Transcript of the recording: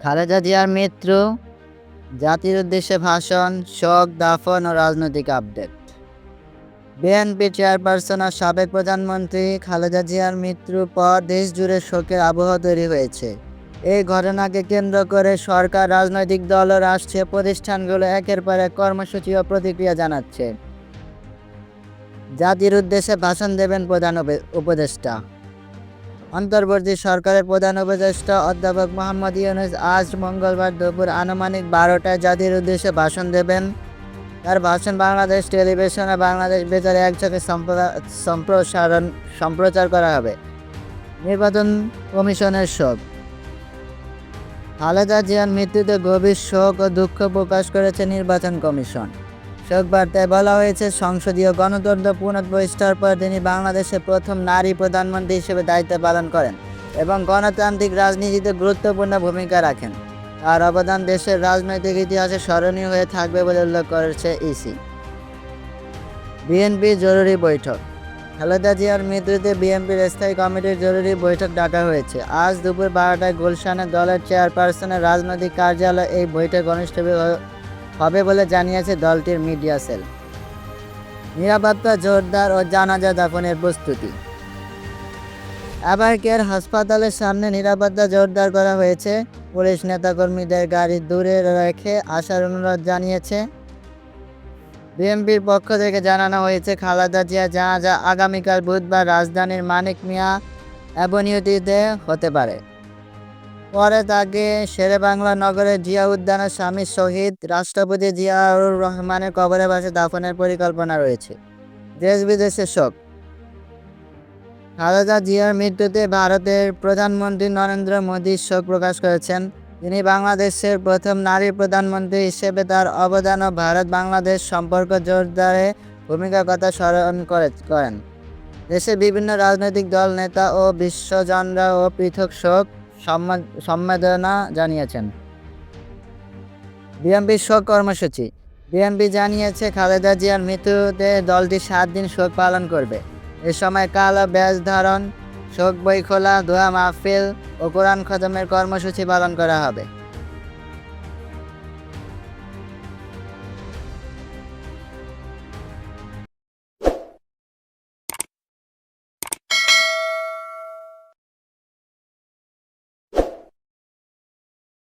খালেদা জিয়ার মৃত্যু, জাতির উদ্দেশ্যে ভাষণ, শোক, দাফন ও রাজনৈতিক আপডেট। বিএনপি চেয়ারপারসন আর সাবেক প্রধানমন্ত্রী খালেদা জিয়ার মৃত্যুর পর দেশ জুড়ে শোকের আবহ তৈরি হয়েছে। এই ঘটনাকে কেন্দ্র করে সরকার, রাজনৈতিক দল ও রাষ্ট্রীয় প্রতিষ্ঠানগুলো একের পর এক কর্মসূচি ও প্রতিক্রিয়া জানাচ্ছে। জাতির উদ্দেশ্যে ভাষণ দেবেন প্রধান উপদেষ্টা। অন্তর্বর্তী সরকারের প্রধান উপদেষ্টা অধ্যাপক মোহাম্মদ ইউনুস আজ মঙ্গলবার দুপুর আনুমানিক বারোটায় জাতির উদ্দেশ্যে ভাষণ দেবেন। তার ভাষণ বাংলাদেশ টেলিভিশন ও বাংলাদেশ বেতারে সম্প্রা- সম্প্রসারণ, সম্প্রচার করা হবে। নির্বাচন কমিশনের শোক। খালেদা জিয়ার মৃত্যুতে গভীর শোক ও দুঃখ প্রকাশ করেছে নির্বাচন কমিশন। শোক বার্তায় বলা হয়েছে, সংসদীয় গণতন্ত্র পুনঃপ্রতিষ্ঠার পর তিনি বাংলাদেশের প্রথম নারী প্রধানমন্ত্রী হিসেবে দায়িত্ব পালন করেন এবং গণতান্ত্রিক রাজনীতিতে গুরুত্বপূর্ণ ভূমিকা রাখেন। তার অবদান দেশের রাজনৈতিক ইতিহাসে স্মরণীয় হয়ে থাকবে বলে উল্লেখ করেছে ইসি বিএনপি জরুরি বৈঠক। খালেদা জিয়ার মৃত্যুতে বিএনপির স্থায়ী কমিটির জরুরি বৈঠক ডাকা হয়েছে। আজ দুপুর বারোটায় গুলশানে দলের চেয়ারপারসনের রাজনৈতিক কার্যালয়ে এই বৈঠক অনুষ্ঠিত হবে বলে জানিয়েছে দলটির মিডিয়া সেল। নিরাপত্তা, জোরদার ও জানাজা দাফনের প্রস্তুতি। আবারকের হাসপাতালের সামনে নিরাপত্তা জোরদার করা হয়েছে। পুলিশ নেতাকর্মীদের গাড়ি দূরে রেখে আসার অনুরোধ জানিয়েছে। বিএনপির পক্ষ থেকে জানানো হয়েছে, খালাদা জিয়া জানাজা আগামীকাল বুধবার রাজধানীর মানিক মিয়া অ্যাভিনিউটিতে হতে পারে। পরে তাকে শেরে বাংলা নগরের জিয়া উদ্যানের স্বামী শহীদ রাষ্ট্রপতি জিয়াউর রহমানের কবরের পাশে দাফনের পরিকল্পনা রয়েছে। দেশ বিদেশের শোক। খালেদা জিয়ার মৃত্যুতে ভারতের প্রধানমন্ত্রী নরেন্দ্র মোদী শোক প্রকাশ করেছেন। তিনি বাংলাদেশের প্রথম নারী প্রধানমন্ত্রী হিসেবে তার অবদান ও ভারত বাংলাদেশ সম্পর্ক জোরদারে ভূমিকার কথা স্মরণ করে, করেন। দেশের বিভিন্ন রাজনৈতিক দল, নেতা ও বিশ্বজনরা ও পৃথক শোক সম্মা- সম্বেদনা জানিয়েছেন। বিএনপির শোক কর্মসূচি বিএনপি জানিয়েছে, খালেদা জিয়ার মৃত্যুতে দলটি সাত দিন শোক পালন করবে। এ সময় কালো ব্যাজ ধারণ, শোক বই খোলা দোয়া মাহফিল ও কোরআন খতমের কর্মসূচি পালন করা হবে।